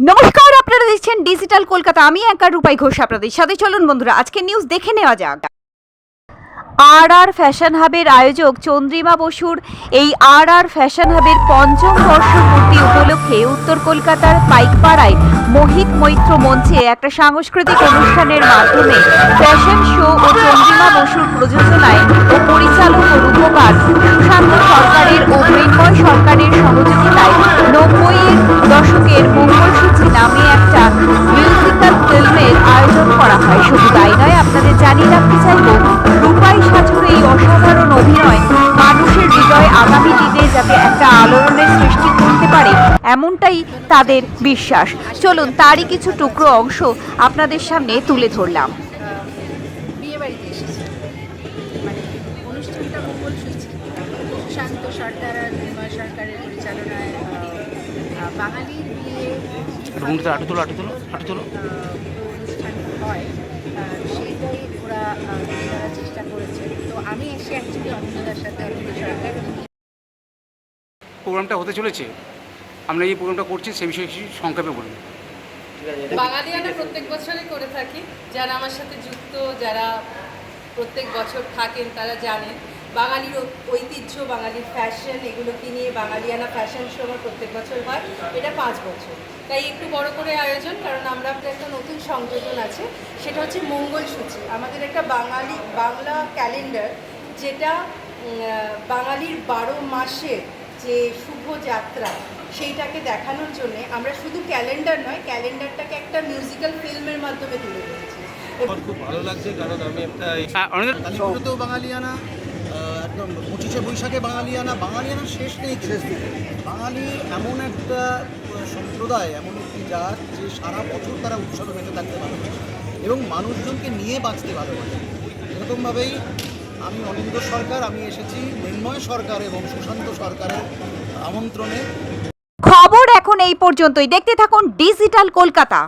নমস্কার, আপনারা দেখছেন ডিজিটাল কলকাতা আমি একা রূপাই ঘোষ আপনাদের সাথে। চলুন বন্ধুরা আজকে নিউজ দেখে নেওয়া যাক। আর আর ফ্যাশন হাবের আয়োজক চন্দ্রিমা বসুর এই আর আর ফ্যাশন হাবের পঞ্চম বর্ষপূর্তি উপলক্ষে উত্তর কলকাতার পাইকপাড়ায় মোহিত মৈত্র মঞ্চে একটা সাংস্কৃতিক অনুষ্ঠানের মাধ্যমে ফ্যাশন শো ও চন্দ্রিমা বসুর প্রযোজনায় ও পরিচালক ও রূপকার সুশান্ত সরকারের শুধু তাই নয় আপনাদের জানিয়ে রাখতে চাইব রূপাই সাজুর এই অসাধারণ অভিনয় মানুষের হৃদয়ে আগামী দিনে যাতে একটা আলোড়নের সৃষ্টি করতে পারে এমনটাই তাদের বিশ্বাস। চলুন তারই কিছু টুকরো অংশ আপনাদের সামনে তুলে ধরলাম। মানে সুশান্ত আর সরকারের পরিচালনায় বাঙালির বিয়ে আটু তোলো আটু তোলো আটু তোলো। অনুষ্ঠান হয়। আমি এসে অ্যাকচুয়ালি অনন্দার সাথে অনন্ত সরকার প্রোগ্রামটা হতে চলেছে। আমরা এই প্রোগ্রামটা করছি সে বিষয়ে কিছু সংক্ষেপে বলব বাঙালি আমরা প্রত্যেক বছরই করে থাকি। যারা আমার সাথে যুক্ত যারা প্রত্যেক বছর থাকেন তারা জানেন। বাঙালির ঐতিহ্য বাঙালির ফ্যাশন এগুলোকে নিয়ে বাঙালিয়ানা ফ্যাশন শো আমার প্রত্যেক বছর হয়। এটা পাঁচ বছর। তাই একটু বড় করে আয়োজন কারণ আমরা একটা একটা নতুন সংযোজন আছে। সেটা হচ্ছে মঙ্গলসূচি আমাদের একটা বাঙালি বাংলা ক্যালেন্ডার যেটা বাঙালির বারো মাসের যে শুভ যাত্রা সেইটাকে দেখানোর জন্যে আমরা শুধু ক্যালেন্ডার নয় ক্যালেন্ডারটাকে একটা মিউজিক্যাল ফিল্মের মাধ্যমে তুলে ধরেছি। আমার খুব ভালো লাগছে কারণ আমি একটা বাঙালিয়ানা পঁচিশে বৈশাখে বাঙালিয়ানা বাঙালিয়ানা শেষ নেই শেষ নেই বাঙালি এমন একটা সম্প্রদায়, এমন একটি জাত যে সারা বছর তারা উৎসবে বেঁচে থাকতে ভালোবাসে এবং মানুষজনকে নিয়ে বাঁচতে ভালোবাসে। এরকমভাবেই আমি অনিন্দ সরকার, আমি এসেছি মৃন্ময় সরকার এবং সুশান্ত সরকারের আমন্ত্রণে। খবর এখন এই পর্যন্তই। দেখতে থাকুন ডিজিটাল কলকাতা।